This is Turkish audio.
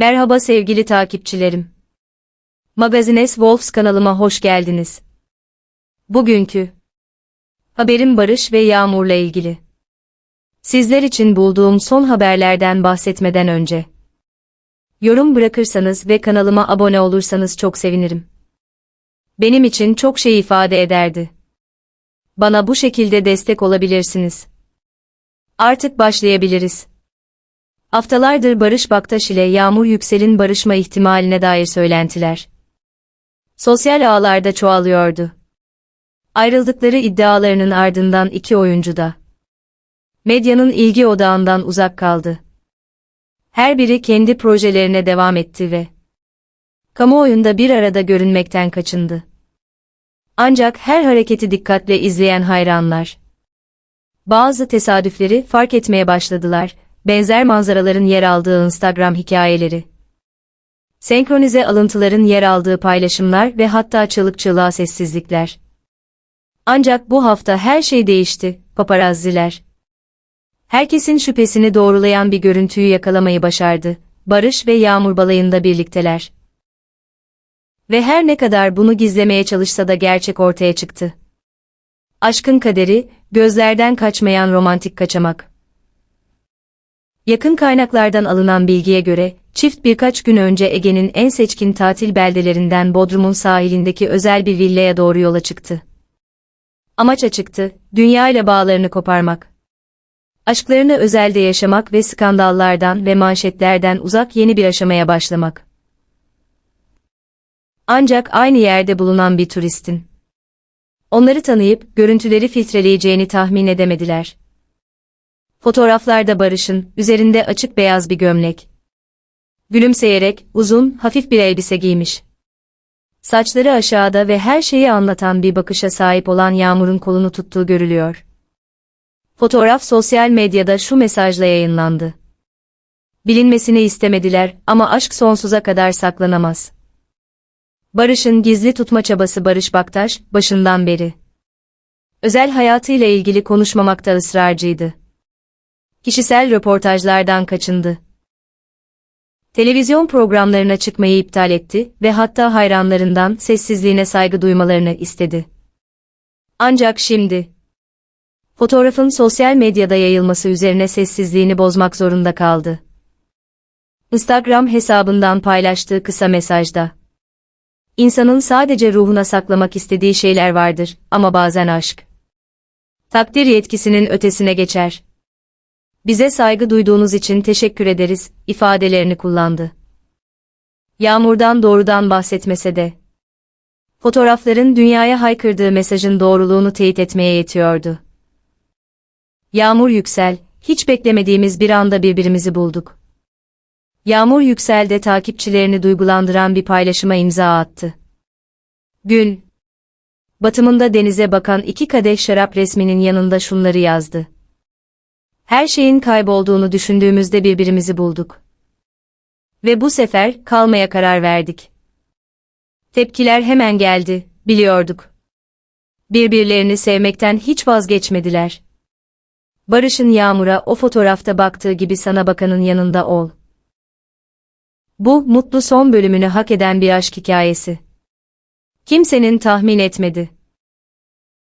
Merhaba sevgili takipçilerim. Magazines Wolves kanalıma hoş geldiniz. Bugünkü haberim Barış ve Yağmur'la ilgili. Sizler için bulduğum son haberlerden bahsetmeden önce yorum bırakırsanız ve kanalıma abone olursanız çok sevinirim. Benim için çok şey ifade ederdi. Bana bu şekilde destek olabilirsiniz. Artık başlayabiliriz. Haftalardır Barış Baktaş ile Yağmur Yüksel'in barışma ihtimaline dair söylentiler. Sosyal ağlarda çoğalıyordu. Ayrıldıkları iddialarının ardından iki oyuncu da medyanın ilgi odağından uzak kaldı. Her biri kendi projelerine devam etti ve kamuoyunda bir arada görünmekten kaçındı. Ancak her hareketi dikkatle izleyen hayranlar bazı tesadüfleri fark etmeye başladılar benzer manzaraların yer aldığı Instagram hikayeleri. Senkronize alıntıların yer aldığı paylaşımlar ve hatta çığlık çığlığa sessizlikler. Ancak bu hafta her şey değişti, paparazziler. Herkesin şüphesini doğrulayan bir görüntüyü yakalamayı başardı. Barış ve Yağmur balayında birlikteler. Ve her ne kadar bunu gizlemeye çalışsa da gerçek ortaya çıktı. Aşkın kaderi, gözlerden kaçmayan romantik kaçamak. Yakın kaynaklardan alınan bilgiye göre, çift birkaç gün önce Ege'nin en seçkin tatil beldelerinden Bodrum'un sahilindeki özel bir villaya doğru yola çıktı. Amaç açıktı, dünya ile bağlarını koparmak. Aşklarını özelde yaşamak ve skandallardan ve manşetlerden uzak yeni bir aşamaya başlamak. Ancak aynı yerde bulunan bir turistin. Onları tanıyıp görüntüleri filtreleyeceğini tahmin edemediler. Fotoğraflarda Barış'ın, üzerinde açık beyaz bir gömlek. Gülümseyerek, uzun, hafif bir elbise giymiş. Saçları aşağıda ve her şeyi anlatan bir bakışa sahip olan Yağmur'un kolunu tuttuğu görülüyor. Fotoğraf sosyal medyada şu mesajla yayınlandı. Bilinmesini istemediler ama aşk sonsuza kadar saklanamaz. Barış'ın gizli tutma çabası Barış Baktaş, başından beri. Özel hayatıyla ilgili konuşmamakta ısrarcıydı kişisel röportajlardan kaçındı. Televizyon programlarına çıkmayı iptal etti ve hatta hayranlarından sessizliğine saygı duymalarını istedi. Ancak şimdi fotoğrafın sosyal medyada yayılması üzerine sessizliğini bozmak zorunda kaldı. Instagram hesabından paylaştığı kısa mesajda İnsanın sadece ruhuna saklamak istediği şeyler vardır ama bazen aşk takdir yetkisinin ötesine geçer. Bize saygı duyduğunuz için teşekkür ederiz, ifadelerini kullandı. Yağmurdan doğrudan bahsetmese de. Fotoğrafların dünyaya haykırdığı mesajın doğruluğunu teyit etmeye yetiyordu. Yağmur yüksel, hiç beklemediğimiz bir anda birbirimizi bulduk. Yağmur Yüksel de takipçilerini duygulandıran bir paylaşıma imza attı. Gün batımında denize bakan iki kadeh şarap resminin yanında şunları yazdı. Her şeyin kaybolduğunu düşündüğümüzde birbirimizi bulduk. Ve bu sefer kalmaya karar verdik. Tepkiler hemen geldi, biliyorduk. Birbirlerini sevmekten hiç vazgeçmediler. Barış'ın Yağmur'a o fotoğrafta baktığı gibi sana bakanın yanında ol. Bu, mutlu son bölümünü hak eden bir aşk hikayesi. Kimsenin tahmin etmedi.